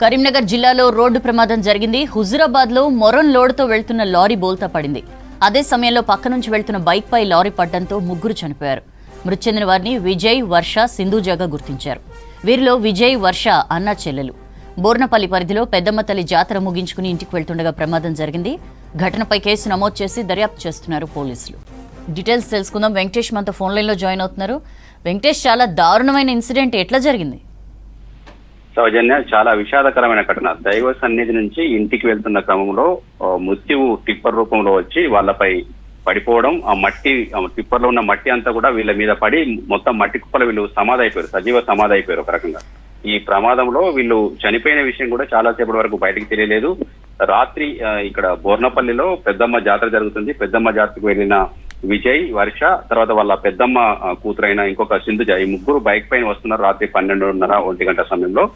కరీంనగర్ జిల్లాలో రోడ్డు ప్రమాదం జరిగింది. హుజురాబాద్లో మొరన్ లోడ్తో వెళ్తున్న లారీ బోల్తా పడింది. అదే సమయంలో పక్క నుంచి వెళ్తున్న బైక్ పై లారీ పడ్డంతో ముగ్గురు చనిపోయారు. మృతి చెందిన వారిని విజయ్ వర్ష సింధుజాగా గుర్తించారు. వీరిలో విజయ్ వర్ష అన్న చెల్లెలు. బోర్నపల్లి పరిధిలో పెద్దమ్మ తల్లి జాతర ముగించుకుని ఇంటికి వెళ్తుండగా ప్రమాదం జరిగింది. ఘటనపై కేసు నమోదు చేసి దర్యాప్తు చేస్తున్నారు పోలీసులు. డీటెయిల్స్ తెలుసుకుందాం. వెంకటేష్ మనతో ఫోన్ లైన్లో జాయిన్ అవుతున్నారు. వెంకటేష్ చాలా దారుణమైన ఇన్సిడెంట్ ఎట్లా జరిగింది? సౌజన్య చాలా విషాదకరమైన ఘటన. దైవ సన్నిధి నుంచి ఇంటికి వెళ్తున్న క్రమంలో మృత్యువు టిప్పర్ రూపంలో వచ్చి వాళ్ళపై పడిపోవడం ఆ మట్టి ఆ టిప్పర్లో ఉన్న మట్టి అంతా కూడా వీళ్ళ మీద పడి మొత్తం మట్టి కుప్పలు వీళ్ళు సమాధి అయిపోయారు సజీవ సమాధి అయిపోయారు ఒక రకంగా. ఈ ప్రమాదంలో వీళ్ళు చనిపోయిన విషయం కూడా చాలా సేపటి వరకు బయటకు తెలియలేదు. రాత్రి ఇక్కడ బోర్నపల్లిలో పెద్దమ్మ జాతర జరుగుతుంది. పెద్దమ్మ జాతరకు వెళ్ళిన విజయ్ వర్ష తర్వాత వాళ్ళ పెద్దమ్మ కూతురైన ఇంకొక సింధుజ ఈ ముగ్గురు బైక్ పైన వస్తున్నారు రాత్రి పన్నెండున్నర ఒంటి గంట సమయంలో.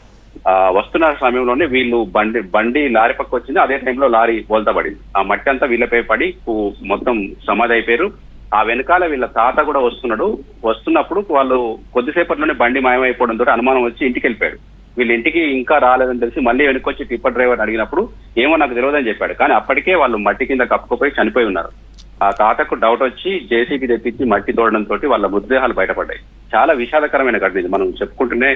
ఆ, వస్తున్న సమయంలోనే వీళ్ళు బండి బండి లారీ పక్క వచ్చింది. అదే టైంలో లారీ బోల్తబడింది. ఆ మట్టి అంతా వీళ్ళపై పడి మొత్తం సమాధి అయిపోయారు. ఆ వెనకాల వీళ్ళ తాత కూడా వస్తున్నాడు. వస్తున్నప్పుడు వాళ్ళు కొద్దిసేపట్లోనే బండి మాయమైపోవడం ద్వారా అనుమానం వచ్చి ఇంటికి వెళ్ళిపోయాడు వీళ్ళ ఇంటికి ఇంకా రాలేదని తెలిసి మళ్ళీ వెనక్కి వచ్చి టిప్పర్ డ్రైవర్ అడిగినప్పుడు ఏమో నాకు తెలియదని చెప్పాడు. కానీ అప్పటికే వాళ్ళు మట్టి కింద కప్పుకుపోయి చనిపోయి ఉన్నారు. ఆ తాతకు డౌట్ వచ్చి జేసీబీ తెప్పించి మట్టి తోడడం తోటి వాళ్ళ మృతదేహాలు బయటపడ్డాయి. చాలా విషాదకరమైన ఘటన ఇది. మనం చెప్పుకుంటూనే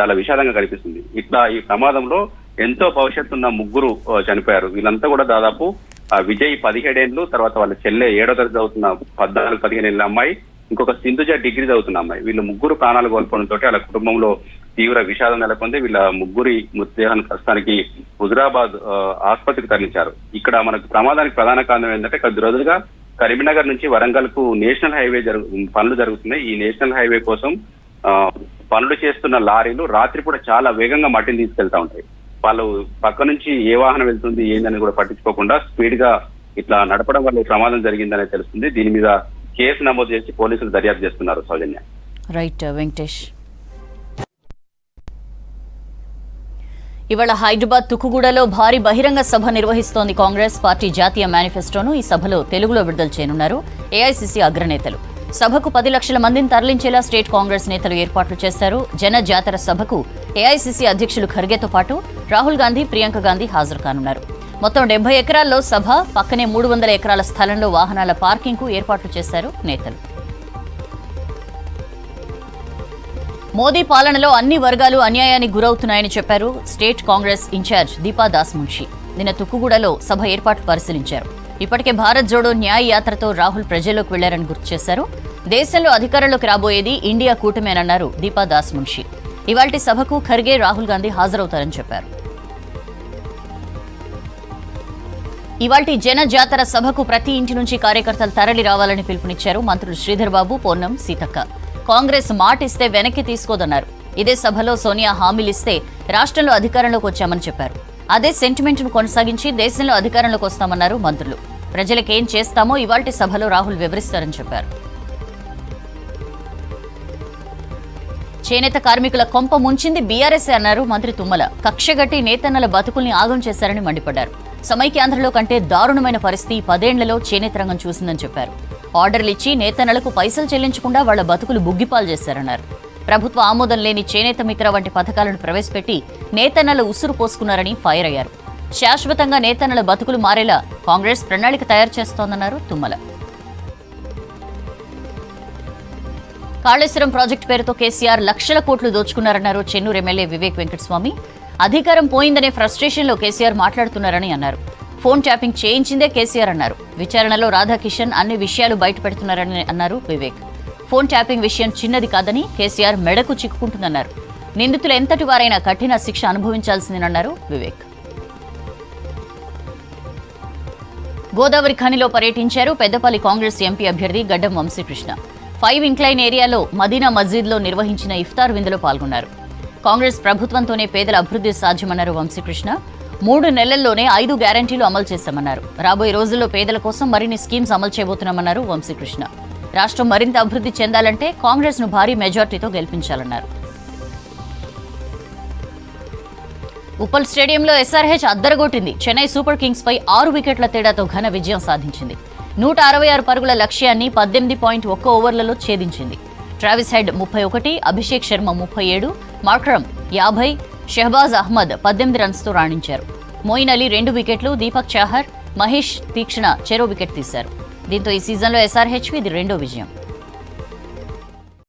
చాలా విషాదంగా కనిపిస్తుంది. ఇట్లా ఈ ప్రమాదంలో ఎంతో భవిష్యత్తు ఉన్న ముగ్గురు చనిపోయారు. వీళ్ళంతా కూడా దాదాపు ఆ, విజయ్ పదిహేడేళ్ళు తర్వాత వాళ్ళ చెల్లె ఏడో తరగతి చదువుతున్న పద్నాలుగు పదిహేను ఏళ్ళ అమ్మాయి ఇంకొక సింధుజ డిగ్రీ చదువుతున్న అమ్మాయి. వీళ్ళు ముగ్గురు ప్రాణాలు కోల్పోవడం తోటి వాళ్ళ కుటుంబంలో తీవ్ర విషాదం నెలకొంది. వీళ్ళ ముగ్గురి మృతదేహాన్ని ప్రస్తుతానికి హుజురాబాద్ ఆసుపత్రికి తరలించారు. ఇక్కడ మనకు ప్రమాదానికి ప్రధాన కారణం ఏంటంటే కొద్ది రోజులుగా కరీంనగర్ నుంచి వరంగల్కు నేషనల్ హైవే జరుగు పనులు జరుగుతున్నాయి. ఈ నేషనల్ హైవే కోసం పనులు చేస్తున్న లారీలు రాత్రి కూడా చాలా వేగంగా మట్టిని తీసుకెళ్తా ఉంటాయి. వాళ్ళు పక్క నుంచి ఏ వాహనం వెళ్తుంది ఏందని కూడా పట్టించుకోకుండా స్పీడ్గా ఇట్లా నడపడం వల్ల ప్రమాదం జరిగిందనే తెలుస్తుంది. దీని మీద కేసు నమోదు చేసి పోలీసులు దర్యాప్తు చేస్తున్నారు సౌజన్య. రైట్ వెంకటేష్. ఇవాళ హైదరాబాద్ తుక్కుగూడలో భారీ బహిరంగ సభ నిర్వహిస్తోంది కాంగ్రెస్ పార్టీ జాతీయ మేనిఫెస్టోను. ఈ సభలో తెలుగులో విడుదల చేయనున్నారు ఏఐసిసి అగ్రనేతలు. సభకు పది లక్షల మందిని తరలించేలా స్టేట్ కాంగ్రెస్ నేతలు ఏర్పాట్లు చేశారు. జన జాతర సభకు ఏఐసిసి అధ్యక్షులు ఖర్గేతో పాటు రాహుల్ గాంధీ ప్రియాంక గాంధీ హాజరు కానున్నారు. మొత్తం డెబ్బై ఎకరాల్లో సభ పక్కనే మూడు వందల ఎకరాల స్థలంలో వాహనాల పార్కింగ్కు ఏర్పాట్లు చేశారు నేతలు. మోదీ పాలనలో అన్ని వర్గాలు అన్యాయానికి గురవుతున్నాయని చెప్పారు state Congress in charge Deepa Das Munshi. నిన్న తుక్కుగూడలో సభ ఏర్పాట్లు పరిశీలించారు. ఇప్పటికే భారత్ జోడో న్యాయ యాత్రతో రాహుల్ ప్రజల్లోకి వెళ్ళారని గుర్తు చేశారు. దేశంలో అధికారంలోకి రాబోయేది ఇండియా కూటమేనన్నారు దీపా దాస్ మున్షి. ఇవాల్టి సభకు ఖర్గే రాహుల్ గాంధీ హాజరవుతారని చెప్పారు. ఇవాల్టి జన జాతర సభకు ప్రతి ఇంటి నుంచి కార్యకర్తలు తరలి రావాలని పిలుపునిచ్చారు మంత్రులు శ్రీధర్ బాబు పొన్నం సీతక్క. కాంగ్రెస్ మాటిస్తే వెనక్కి తీసుకోదన్నారు. ఇదే సభలో సోనియా హామీలిస్తే రాష్ట్రంలో అధికారంలోకి వచ్చామని చెప్పారు. అదే సెంటిమెంట్ను కొనసాగించి దేశంలో అధికారంలోకి వస్తామన్నారు మంత్రులు. ప్రజలకేం చేస్తామో ఇవాల్టి సభలో రాహుల్ వివరిస్తారని చెప్పారు. చేనేత కార్మికుల కొంప ముంచింది బీఆర్ఎస్ అన్నారు మంత్రి తుమ్మల. కక్షగట్టి నేతన్నల బతుకుల్ని ఆగం చేశారని మండిపడ్డారు. సమైక్యాంధ్రలో కంటే దారుణమైన పరిస్థితి పదేళ్ళలో చేనేత రంగం చూసిందని చెప్పారు. ఆర్డర్లు ఇచ్చి నేతన్నలకు పైసలు చెల్లించకుండా వాళ్ళ బతుకులు బుగ్గిపాలు చేశారన్నారు. ప్రభుత్వ ఆమోదం లేని చేనేత మిత్ర వంటి పథకాలను ప్రవేశపెట్టి నేతన్నలు ఉసురు పోసుకున్నారని ఫైర్ అయ్యారు. శాశ్వతంగా నేతన్నల బతుకులు మారేలా కాంగ్రెస్ ప్రణాళిక తయారు చేస్తోందన్నారు తుమ్మల. కాళేశ్వరం ప్రాజెక్టు పేరుతో కేసీఆర్ లక్షల కోట్లు దోచుకున్నారన్నారు చెన్నూరు ఎమ్మెల్యే వివేక్ వెంకటస్వామి. అధికారం పోయిందనే ఫ్రస్ట్రేషన్లో కేసీఆర్ మాట్లాడుతున్నారని అన్నారు. ఫోన్ ట్యాపింగ్ చేయించిందే కేసీఆర్ అన్నారు. విచారణలో రాధాకిషన్ అన్ని విషయాలు బయటపెడుతున్నారని అన్నారు వివేక్. ఫోన్ ట్యాపింగ్ విషయం చిన్నది కాదని కేసీఆర్ మెడకు చిక్కుకుంటుందన్నారు. నిందితులు ఎంతటి వారైనా కఠిన శిక్ష అనుభవించాల్సిందేనన్నారు వివేక్. గోదావరి ఖనిలో పర్యటించారు పెద్దపల్లి కాంగ్రెస్ ఎంపీ అభ్యర్థి గడ్డం వంశీకృష్ణ. ఫైవ్ ఇంక్లైన్ ఏరియాలో మదీనా మస్జిద్లో నిర్వహించిన ఇఫ్తార్ విందులో పాల్గొన్నారు. కాంగ్రెస్ ప్రభుత్వంతోనే పేదల అభివృద్ధి సాధ్యమన్నారు వంశీకృష్ణ. మూడు నెలల్లోనే ఐదు గ్యారంటీలు అమలు చేశామన్నారు రాబోయే రోజుల్లో పేదల కోసం మరిన్ని స్కీమ్స్ అమలు చేయబోతున్నామన్నారు వంశీకృష్ణ. రాష్ట్రం మరింత అభివృద్ధి చెందాలంటే కాంగ్రెస్ను భారీ మెజార్టీతో గెలిపించాలన్నారు. ఉప్పల్ స్టేడియంలో ఎస్ఆర్హెచ్ అద్దరగొట్టింది. చెన్నై సూపర్ కింగ్స్ పై ఆరు వికెట్ల తేడాతో ఘన విజయం సాధించింది. నూట అరవై ఆరు పరుగుల లక్ష్యాన్ని పద్దెనిమిది పాయింట్ ఒక్క ఓవర్లలో ఛేదించింది. ట్రావిస్ హెడ్ ముప్పై ఒకటి అభిషేక్ శర్మ ముప్పై ఏడు మార్క్రమ్ యాభై షెహబాజ్ అహ్మద్ పద్దెనిమిది రన్స్తో రాణించారు. మోయిన్ అలీ రెండు వికెట్లు దీపక్ చాహర్ మహేష్ తీక్షణ చెరో వికెట్ తీశారు. దీంతో ఈ సీజన్లో ఎస్ఆర్హెచ్కు ఇది రెండో విజయం.